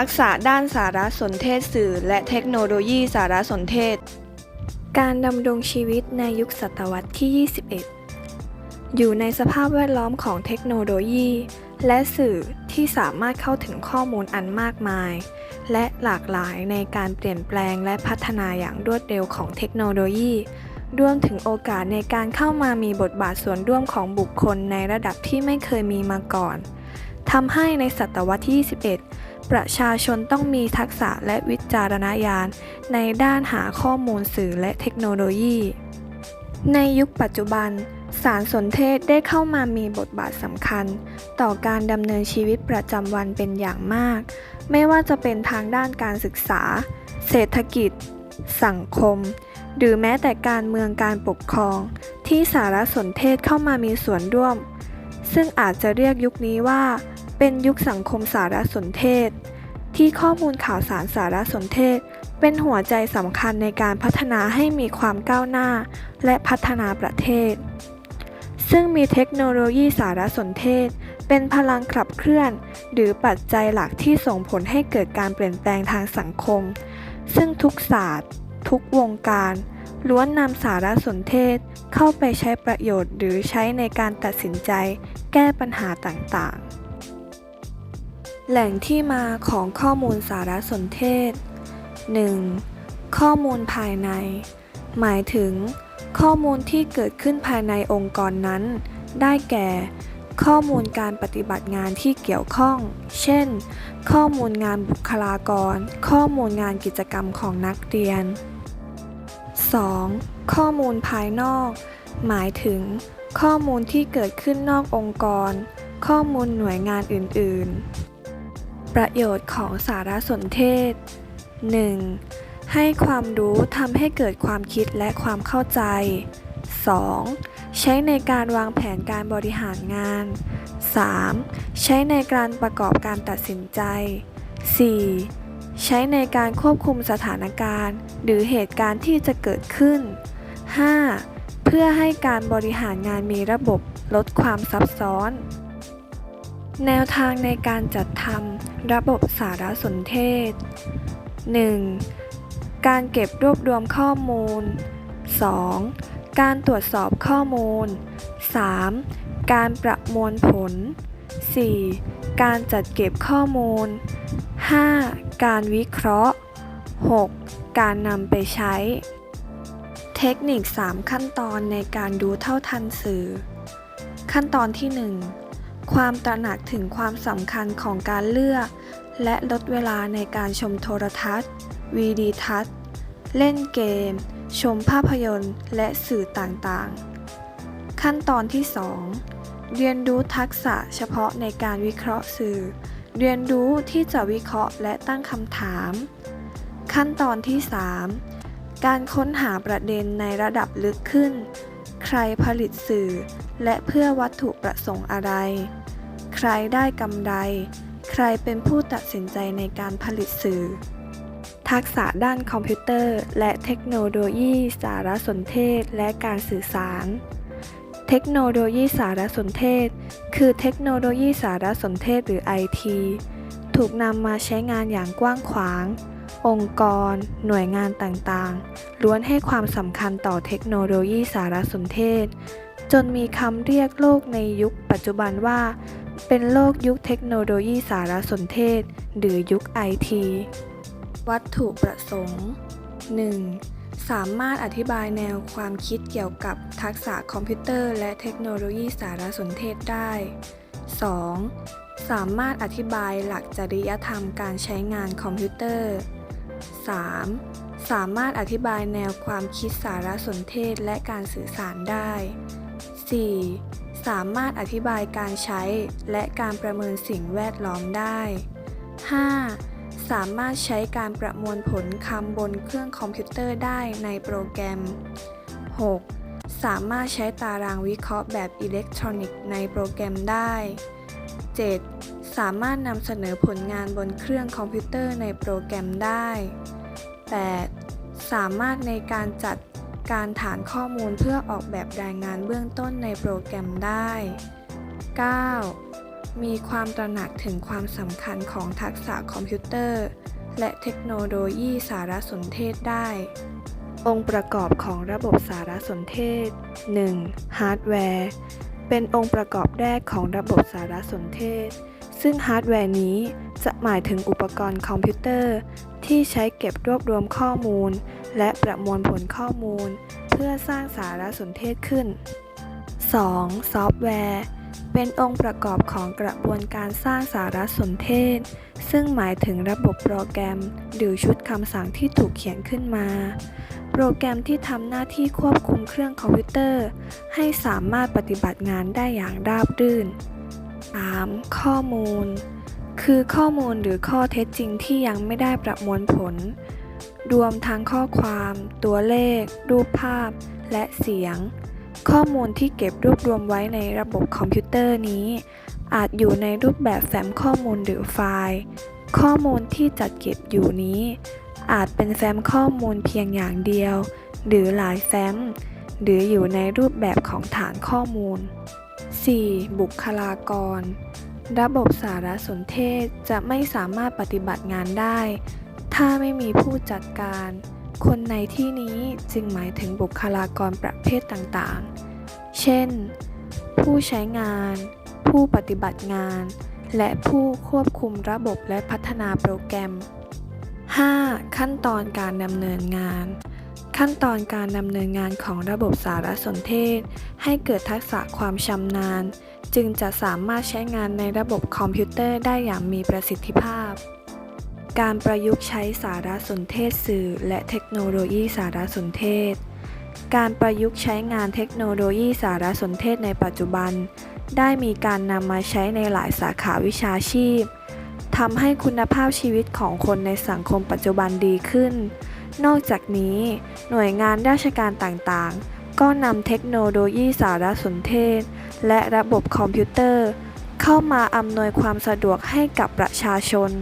ทักษะด้านสารสนเทศสื่อ และเทคโนโลยีสารสนเทศ การดำรงชีวิตในยุคศตวรรษที่ 21 อยู่ในสภาพแวดล้อมของเทคโนโลยี และสื่อที่สามารถเข้าถึงข้อมูลอันมากมาย และหลากหลายในการเปลี่ยนแปลงและพัฒนาอย่างรวดเร็วของเทคโนโลยีรวมถึงโอกาสในการเข้ามามีบทบาทส่วนร่วมของบุคคลในระดับที่ไม่เคยมีมาก่อนทำให้ในศตวรรษที่ 21 ประชาชนต้องมีทักษะและวิจารณญาณ ในด้านหาข้อมูลสื่อและเทคโนโลยี ในยุคปัจจุบัน สารสนเทศได้เข้ามามีบทบาทสำคัญ ต่อการดำเนินชีวิตประจำวันเป็นอย่างมาก ไม่ว่าจะเป็นทางด้านการศึกษา เศรษฐกิจ สังคม หรือแม้แต่การเมืองการปกครอง ที่สารสนเทศเข้ามามีส่วนร่วม ซึ่งอาจจะเรียกยุคนี้ว่า เป็นยุคสังคมสารสนเทศ ที่ข้อมูลข่าวสารสารสนเทศ เป็นหัวใจสำคัญในการพัฒนาให้มีความก้าวหน้า และพัฒนาประเทศ ซึ่งมีเทคโนโลยีสารสนเทศ เป็นพลังขับเคลื่อน หรือปัจจัยหลักที่ส่งผลให้เกิดการเปลี่ยนแปลงทางสังคม ซึ่งทุกศาสตร์ ทุกวงการล้วนนำสารสนเทศเข้าไปใช้ประโยชน์หรือใช้ในการตัดสินใจ แก้ปัญหาต่างๆ แหล่งที่มาของข้อมูลสารสนเทศ 1. ข้อมูลภายใน หมายถึง ข้อมูลที่เกิดขึ้นภายในองค์กรนั้น ได้แก่ ข้อมูลการปฏิบัติงานที่เกี่ยวข้อง เช่น ข้อมูลงานบุคลากร ข้อมูลงานกิจกรรมของนักเรียน 2. ข้อมูลภายนอก หมายถึง ข้อมูลที่เกิดขึ้นนอกองค์กร ข้อมูลหน่วยงานอื่น ๆ ประโยชน์ของสารสนเทศ 1. ให้ความรู้ทำให้เกิดความคิดและความเข้าใจ 2. ใช้ในการวางแผนการบริหารงาน 3. ใช้ในการประกอบการตัดสินใจ 4. ใช้ในการควบคุมสถานการณ์ หรือเหตุการณ์ที่จะเกิดขึ้น 5. เพื่อให้การบริหารงานมีระบบลดความซับซ้อน แนวทางในการจัดทำ ระบบสารสนเทศ 1. การเก็บรวบรวมข้อมูล 2. การตรวจสอบข้อมูล 3. การประมวลผล 4. การจัดเก็บข้อมูล 5. การวิเคราะห์ 6. การนำไปใช้ เทคนิค 3 ขั้นตอนในการดูเท่าทันสื่อ ขั้นตอนที่ 1 ความตระหนักถึงความสำคัญของการเลือก และลดเวลาในการชมโทรทัศน์ วีดีทัศน์ เล่นเกม ชมภาพยนตร์ และสื่อต่างๆ ขั้นตอนที่ 2 เรียนรู้ทักษะเฉพาะในการวิเคราะห์สื่อ เรียนรู้ที่จะวิเคราะห์และตั้งคำถาม ขั้นตอนที่ 3 การค้นหาประเด็นในระดับลึกขึ้น ใครผลิตสื่อ และเพื่อวัตถุประสงค์อะไร ใครได้กำไร ใครเป็นผู้ตัดสินใจในการผลิตสื่อ ทักษะด้านคอมพิวเตอร์ และเทคโนโลยีสารสนเทศและการสื่อสาร เทคโนโลยีสารสนเทศ คือเทคโนโลยีสารสนเทศหรือ IT ถูกนำมาใช้งานอย่างกว้างขวาง องค์กร หน่วยงานต่างๆ ล้วนให้ความสำคัญต่อเทคโนโลยีสารสนเทศ จนมีคำเรียกโลกในยุคปัจจุบันว่า เป็นโลกยุคเทคโนโลยีสารสนเทศ หรือยุค IT วัตถุประสงค์ 1. สามารถอธิบายแนวความคิดเกี่ยวกับทักษะคอมพิวเตอร์ และเทคโนโลยีสารสนเทศได้ 2. สามารถอธิบายหลักจริยธรรมการใช้งานคอมพิวเตอร์ 3. สามารถอธิบายแนวความคิดสารสนเทศและการสื่อสารได้ 4. สามารถอธิบายการใช้และการประเมินสิ่งแวดล้อมได้ 5. สามารถใช้การประมวลผลคำบนเครื่องคอมพิวเตอร์ได้ในโปรแกรม 6. สามารถใช้ตารางวิเคราะห์แบบอิเล็กทรอนิกส์ในโปรแกรมได้ 7. สามารถนำเสนอผลงานบนเครื่องคอมพิวเตอร์ในโปรแกรมได้ 8. สามารถในการจัด การฐานข้อมูลเพื่อออกแบบรายงานเบื้องต้นในโปรแกรมได้ 9. มีความตระหนักถึงความสำคัญของทักษะคอมพิวเตอร์ และเทคโนโลยีสารสนเทศได้ องค์ประกอบของระบบสารสนเทศ 1. ฮาร์ดแวร์ เป็นองค์ประกอบแรกของระบบสารสนเทศ ซึ่งฮาร์ดแวร์นี้จะหมายถึงอุปกรณ์คอมพิวเตอร์ ที่ใช้เก็บรวบรวมข้อมูล และประมวลผลข้อมูล เพื่อสร้างสารสนเทศขึ้น 2. ซอฟต์แวร์ เป็นองค์ประกอบของกระบวนการสร้างสารสนเทศ ซึ่งหมายถึงระบบโปรแกรม หรือชุดคำสั่งที่ถูกเขียนขึ้นมา โปรแกรมที่ทำหน้าที่ควบคุมเครื่องคอมพิวเตอร์ ให้สามารถปฏิบัติงานได้อย่างราบรื่น 3. ข้อมูล คือข้อมูลหรือข้อเท็จจริงที่ยังไม่ได้ประมวลผล รวมทั้งข้อความ ตัวเลข รูปภาพ และเสียง ข้อมูลที่เก็บรวบรวมไว้ในระบบคอมพิวเตอร์นี้ อาจอยู่ในรูปแบบแฟ้มข้อมูลหรือไฟล์ ข้อมูลที่จัดเก็บอยู่นี้ อาจเป็นแฟ้มข้อมูลเพียงอย่างเดียว หรือหลายแฟ้ม หรืออยู่ในรูปแบบของฐานข้อมูล 4. บุคลากร ระบบสารสนเทศจะไม่สามารถปฏิบัติงานได้ ถ้าไม่มีผู้จัดการ คนในที่นี้จึงหมายถึงบุคลากรประเภทต่างๆ เช่น ผู้ใช้งาน ผู้ปฏิบัติงาน และผู้ควบคุมระบบและพัฒนาโปรแกรม 5. ขั้นตอนการดำเนินงาน ขั้นตอนการดำเนินงานของระบบสารสนเทศ ให้เกิดทักษะความชำนาญ จึงจะสามารถใช้งานในระบบคอมพิวเตอร์ได้อย่างมีประสิทธิภาพ การประยุกต์ใช้สารสนเทศสื่อ และเทคโนโลยีสารสนเทศ การประยุกต์ใช้งานเทคโนโลยีสารสนเทศในปัจจุบัน ได้มีการนำมาใช้ในหลายสาขาวิชาชีพทำให้คุณภาพชีวิตของคนในสังคมปัจจุบันดีขึ้น นอกจากนี้ หน่วยงานราชการต่างๆ ก็นำเทคโนโลยีสารสนเทศ และระบบคอมพิวเตอร์ เข้ามาอำนวยความสะดวกให้กับประชาชน